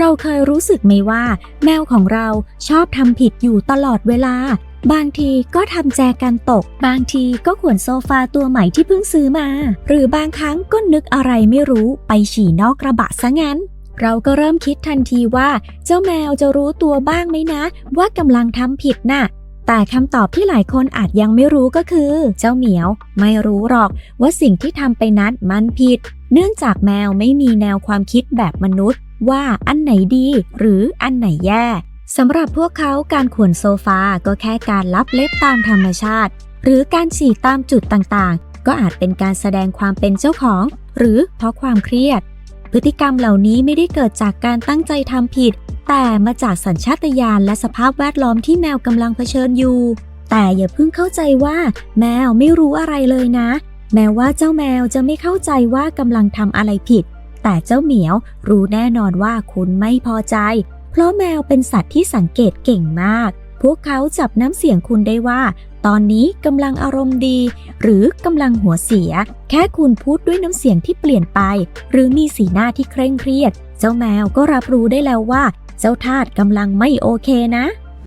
เราเคยรู้สึกไหมว่า แมวของเราชอบทำผิดอยู่ตลอดเวลา บางทีก็ทำแจกันตก บางทีก็ขวนโซฟาตัวใหม่ที่เพิ่งซื้อมา หรือบางครั้งก็นึกอะไรไม่รู้ไปฉี่นอกกระบะซะงั้น เราก็เริ่มคิดทันทีว่า เจ้าแมวจะรู้ตัวบ้างไหมนะ ว่ากำลังทำผิดน่ะแต่คำตอบที่หลายคนอาจยังไม่รู้ก็คือ เจ้าเหมียว ไม่รู้หรอกว่าสิ่งที่ทำไปนั้นมันผิด เนื่องจากแมวไม่มีแนวความคิดแบบมนุษย์ ว่าอันไหนดีหรืออันไหนแย่สำหรับพวกเขาการขวนโซฟาก็แค่การลับเล็บตามธรรมชาติ หรือการฉี่ตามจุดต่างๆ ก็อาจเป็นการแสดงความเป็นเจ้าของ หรือเพราะความเครียด พฤติกรรมเหล่านี้ไม่ได้เกิดจากการตั้งใจทำผิด แต่มาจากสัญชาตญาณและสภาพแวดล้อมที่แมวกำลังเผชิญอยู่ แต่อย่าเพิ่งเข้าใจว่า แมวไม่รู้อะไรเลยนะ แม้ว่าเจ้าแมวจะไม่เข้าใจว่ากำลังทำอะไรผิด แต่เจ้าเหมียวรู้แน่นอนว่าคุณไม่พอใจ เพราะแมวเป็นสัตว์ที่สังเกตเก่งมาก พวกเขาจับน้ำเสียงคุณได้ว่า ตอนนี้กำลังอารมณ์ดี หรือกำลังหัวเสีย แค่คุณพูดด้วยน้ำเสียงที่เปลี่ยนไป หรือมีสีหน้าที่เคร่งเครียด เจ้าแมวก็รับรู้ได้แล้วว่า เจ้าทาสกำลังไม่โอเคนะ